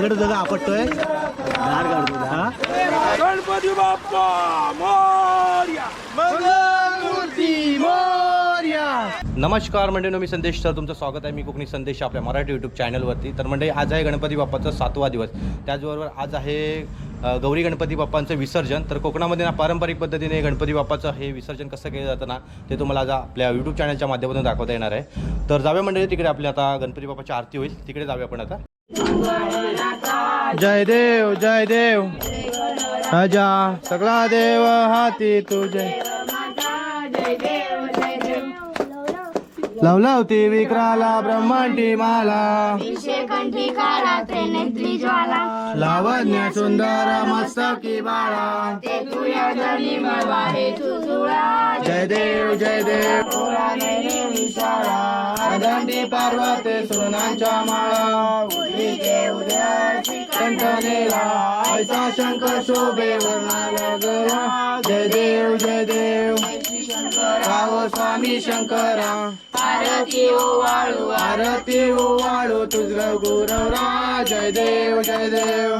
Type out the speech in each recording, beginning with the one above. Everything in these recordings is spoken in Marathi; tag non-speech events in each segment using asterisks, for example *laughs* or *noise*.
दगड दगड आपटतोय. काढतो हा? गणपती बाप्पा मोरया. मंगलमूर्ती मोरया. नमस्कार म्हणजे मी संदेश. सर तुमचं स्वागत आहे. मी कोकणी संदेश आपल्या मराठी यूट्यूब चॅनलवरती तर म्हणजे आज आहे गणपती बाप्पाचा सातवा दिवस. त्याचबरोबर आज आहे गौरी गणपती बाप्पांचं विसर्जन. तर कोकणामध्ये ना पारंपरिक पद्धतीने गणपती बाप्पाचं हे विसर्जन कसं केलं जातं ना ते तुम्हाला आज आपल्या यूट्यूब चॅनलच्या माध्यमातून दाखवता येणार आहे. तर जाऊया म्हणजे तिकडे आपली आता गणपती बाप्पाची आरती होईल. तिकडे जाऊया आपण आता. जय देव जय देव। राजा सगळा देव हाती तुझे। लवलवती विक्राला ब्रह्मांडी माला. कंठी काळा त्रिनेत्री ज्वाला. लावण्य सुंदर मस्तकी बाळा. ते तुया जनी मळवाहे तुझुळा जय देव जय देव. विशाळा. दंडी पार्वती सुनांच्या माळा. उजवी देव कंठनेला ऐसा शंकर शोभे वर्णाला जय देव जय देव. राव स्वामी शंकरा. आरती ओवाळू आरती ओवाळू तुझ गुरवरा जय देव जय देव.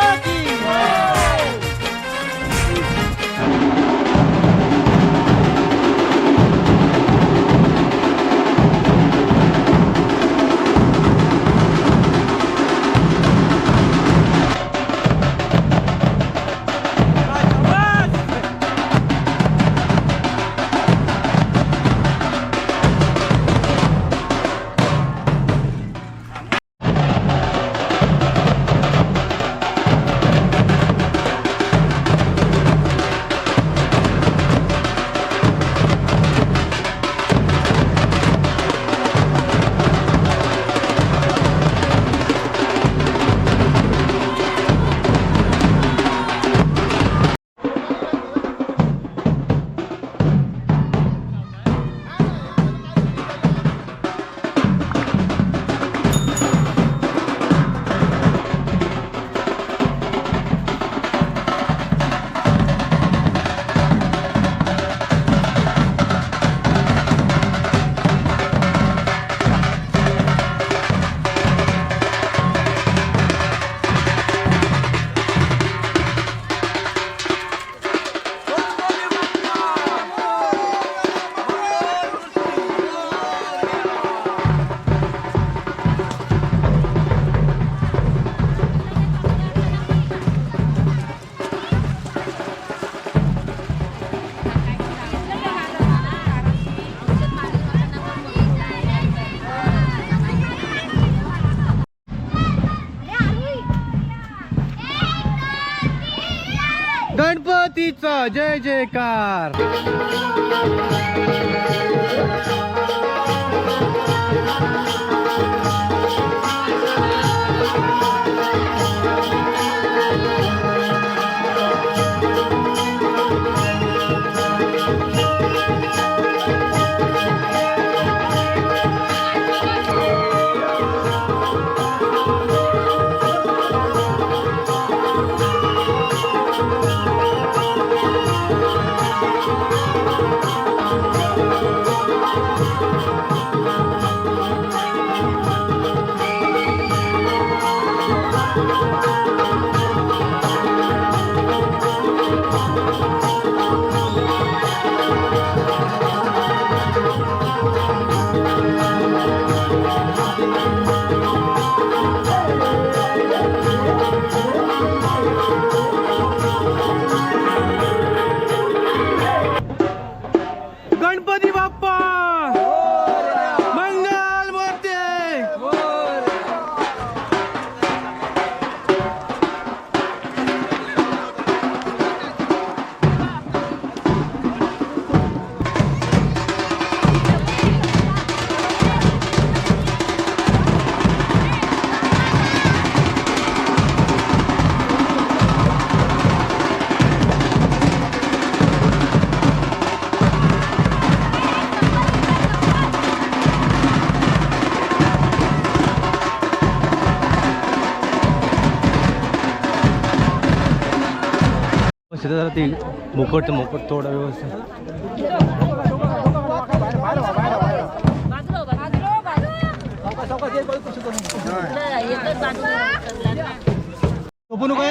Rocky. जय जयकार. ते मुकट मुकट थोडं व्यवस्थित झोपू नको.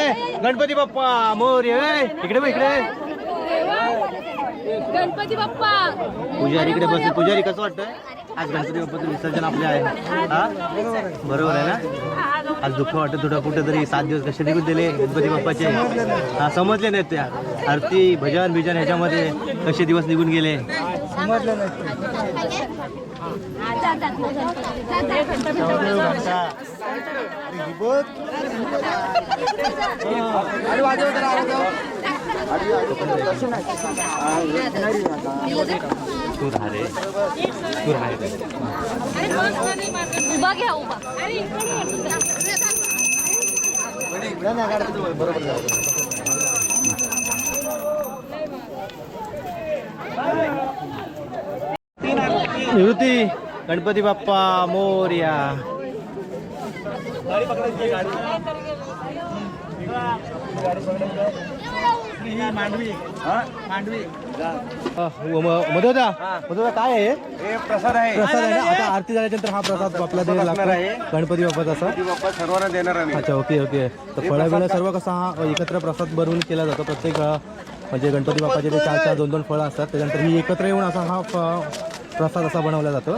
गणपती बाप्पा मोर इकडे इकडे. गणपती बाप्पा. पुजारी इकडे बसून पुजारी कसं वाटतंय? आज गणपती बाप्पाचं विसर्जन आपले आहे. हा? बरोबर आहे ना? आज दुःख वाटत थोडं कुठं तरी सात दिवस कसे निघून दिले गणपती बाप्पाचे? हा समजले नाहीत त्या. आरती भजन बिजन ह्याच्यामध्ये कसे दिवस निघून गेले? तू तू. उभा घ्या उभा. निवृत्ती गणपती बाप्पा मोर्या. मांडवी मांडवी मधोदा मधोदा काय आहे? हे प्रसाद आहे. प्रसाद आहे ना? आता आरती झाल्यानंतर हा प्रसाद आपला द्यायला लागतो. आहे. गणपती बाप्पाचा बाप्पा सर्वांना देणार आम्ही. अच्छा ओके ओके. तर फळं बिळं सर्व कसा हा एकत्र प्रसाद बनवून केला जातो. प्रत्येक म्हणजे गणपती बाप्पाचे ते चार चार दोन दोन फळं असतात त्याच्यानंतर ही एकत्र येऊन असा हा प्रसाद असा बनवला जातो.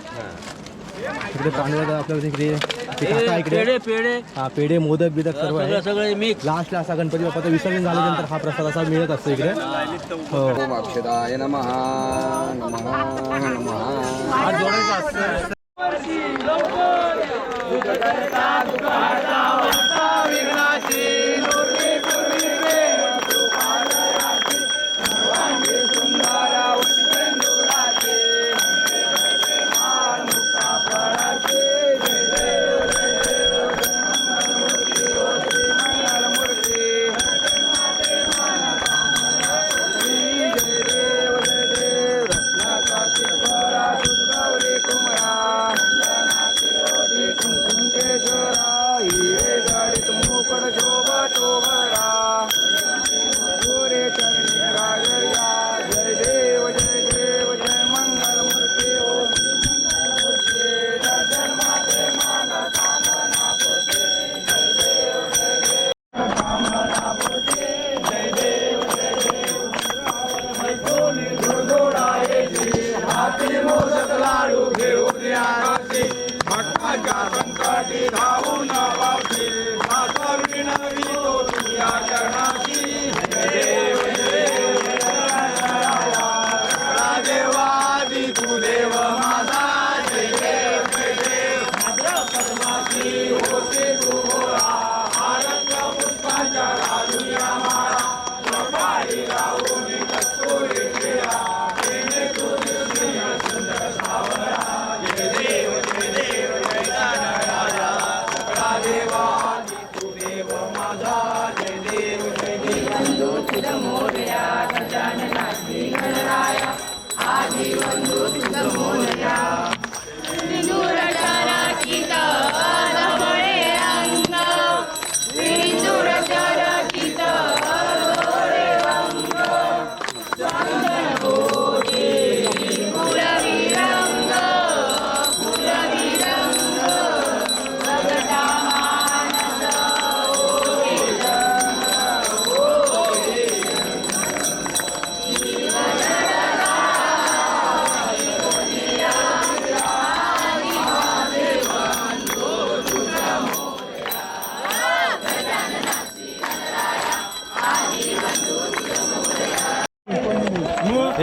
इकडे तांदूळ आपल्याकडे इकडे ते काका इकडे. पेढे हा पेढे मोदक बिदक सर्व आहे सगळे मिक्स लास्टला असा गणपती बाप्पाचं विसर्जन झाल्यानंतर हा प्रसाद असा मिळत असतो इकडे. हो. ओम अक्षदाय नमः नमः नमः. हात जोडायचा असतं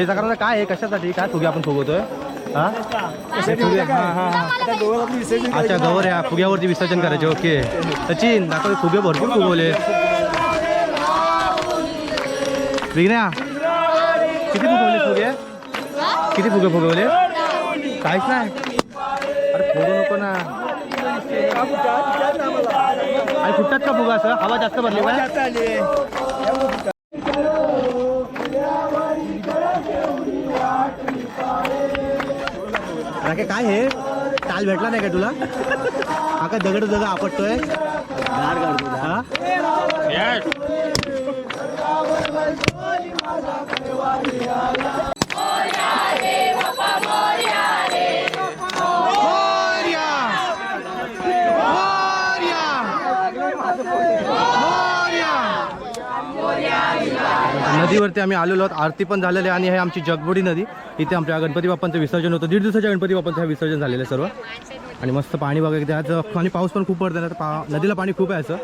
हे सगळ्यांना काय आहे? कशासाठी? काय फुगे आपण फुगवतोय? हा? फुगे अच्छा गवर या. फुग्यावरती विसर्जन करायचे. ओके. सचिन दाखव फुगे भरपूर फुगवले. विघ्न्या किती फुगवले फुगे? किती फुगे फुगवले? काहीच नाही. अरे फुगू नको ना. आणि फुटतात का फुगा असं? हवा जास्त भरली का राखे काय हे? काल भेटला नाही का तुला? हा काय दगड दगड आपटतोय? हा? नदीवरती आम्ही आलेलो आहोत. आरती पण झालेली आहे आणि हे आमची जगबुडी नदी. इथे आमच्या गणपती बाप्पांचं विसर्जन होतं. दीड दिवसाच्या गणपती बाप्पांचं हे विसर्जन झालेलं आहे सर्व. आणि मस्त पाणी बघा इथे आज आणि पाऊस पण खूप पडतो ना पा नदीला पाणी खूप आहे असं.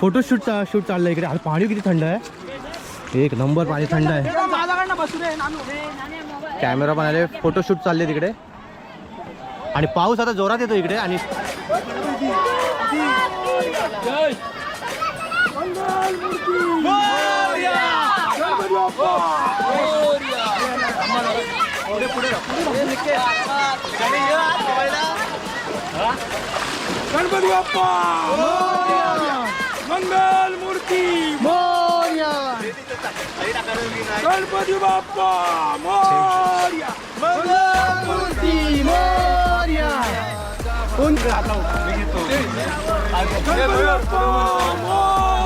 फोटोशूट शूट चाललं आहे इकडे. अरे पाणी किती थंड आहे. एक नंबर पाणी थंड आहे. कॅमेरा पण आले. फोटोशूट चालले तिकडे. आणि पाऊस आता जोरात येतो इकडे. आणि गणपती बाप्पा मंगल मूर्ती गणपती बाप्पा मोरया. गणपती बाप्पा मोरया. गणपती बाप्पा मोरया.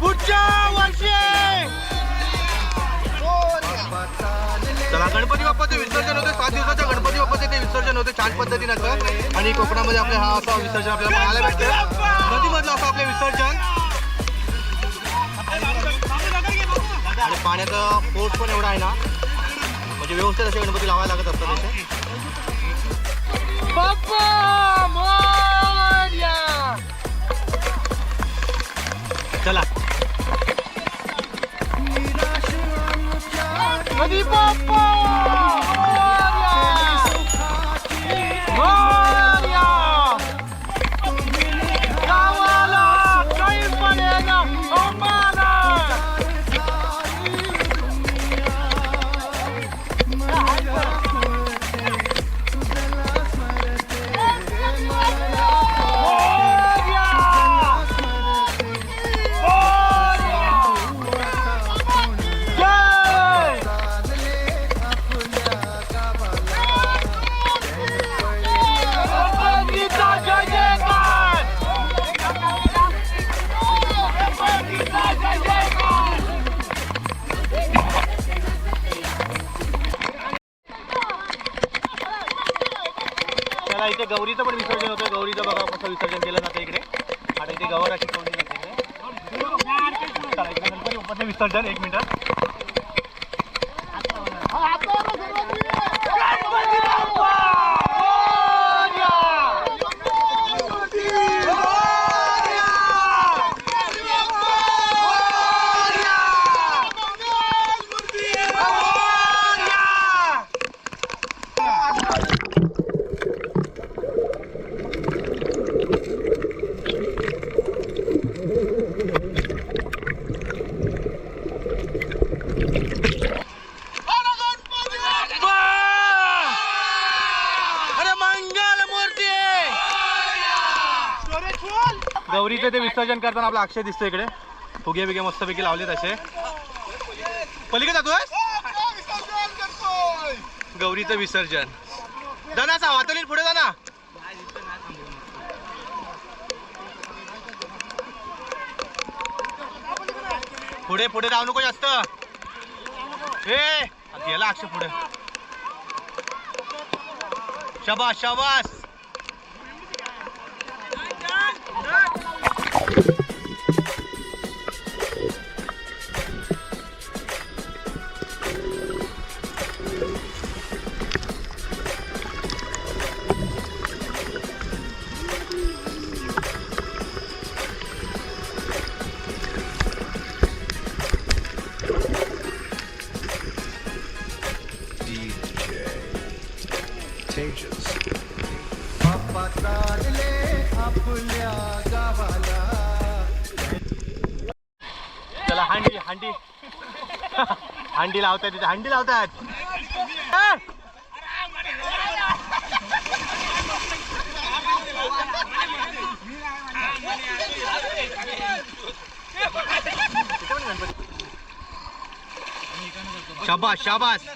पुढच्या वर्षी! चला गणपती बाप्पाचे विसर्जन होते सात दिवसाच्या गणपती बाप्पाचे ते विसर्जन होते छान पद्धतीनं असं आणि कोकणामध्ये आपले हा असा विसर्जन आपल्याला पाहायला भेटते नदीमधलं असं आपलं विसर्जन. आणि पाण्याचा फोर्स पण एवढा आहे ना म्हणजे व्यवस्थित असे गणपती लावायला लागत असतात चला. गणपती गौरीचं पण विसर्जन होतं गौरीचं बघा कसं विसर्जन केलं जातं इकडे. आणि ते गौराची तोडली जाते इकडे. गणपती विसर्जन एक मिनिट. नियोजन करताना आपला अक्षय दिसतो इकडे. फुगे बिगे मस्तपैकी लावलेत असे. पलीकडे जातोय? गौरीचं विसर्जन. जाना सा वातली पुढे जाना पुढे पुढे जाऊ नको जास्त. हे गेला अक्षय पुढे. शबास शबास. चला हांडी हांडी. हांडी लावतात तिथे. हांडी लावतात शाबास शाबास.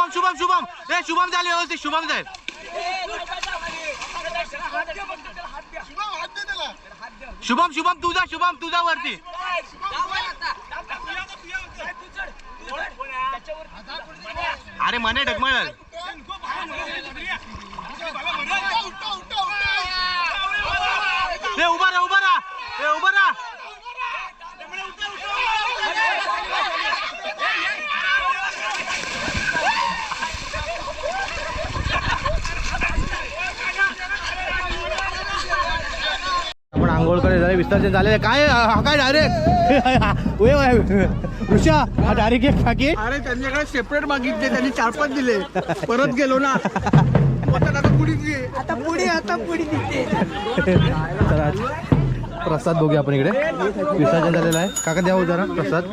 शुभम शुभम शुभम. हे शुभम झाले व्यवस्थित शुभम जाईल शुभम शुभम तुझा शुभम तुझा वरती. अरे मने ढकमळ. हे उभा राहा उभा राहा. हे उभा राहा. आपण आंघोळ करे झाले विसर्जन आहे. काय हा काय डायरेक्ट *laughs* ऋषा हा डायरेक्ट एक पाकिट अरे त्यांच्याकडे सेपरेट मागितले त्यांनी चार पाच दिले. परत गेलो ना. आता आता पुढे. आता पुढे आता पुढे तर प्रसाद बघूया आपण इकडे. विसर्जन झालेलं आहे. काका द्यावं जरा प्रसाद.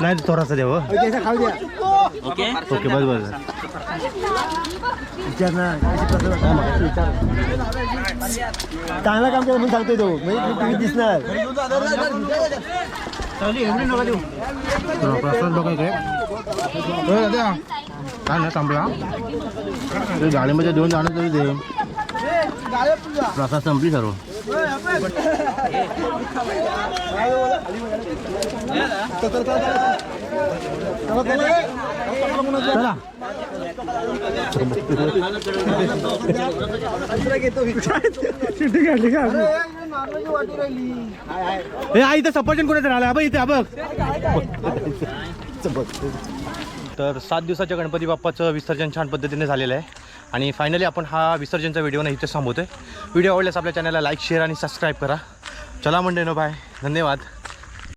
नाही थोडासा द्यावं ओके बस बस चांगला काम केलं म्हणून सांगतोय तो. म्हणजे तुम्ही दिसणार. प्रसाद बघा इकडे. ए, दादा. काय संपला ते गाडीमध्ये दोन जाणं तरी दे. प्रसाद संपली सर्व. आई इथं सफरचंद कोणाचं राहिला बघ इथे हा बघ. तर सात दिवसाच्या गणपती बाप्पाचं विसर्जन छान पद्धतीने झालेलं आहे. आणि फायनली आपण हा विसर्जनचा व्हिडिओ नाही इथे थांबवतोय. व्हिडिओ आवडल्यास आपल्या चॅनलला लाईक शेअर आणि सबस्क्राईब करा. चला मंडे नो बाय धन्यवाद.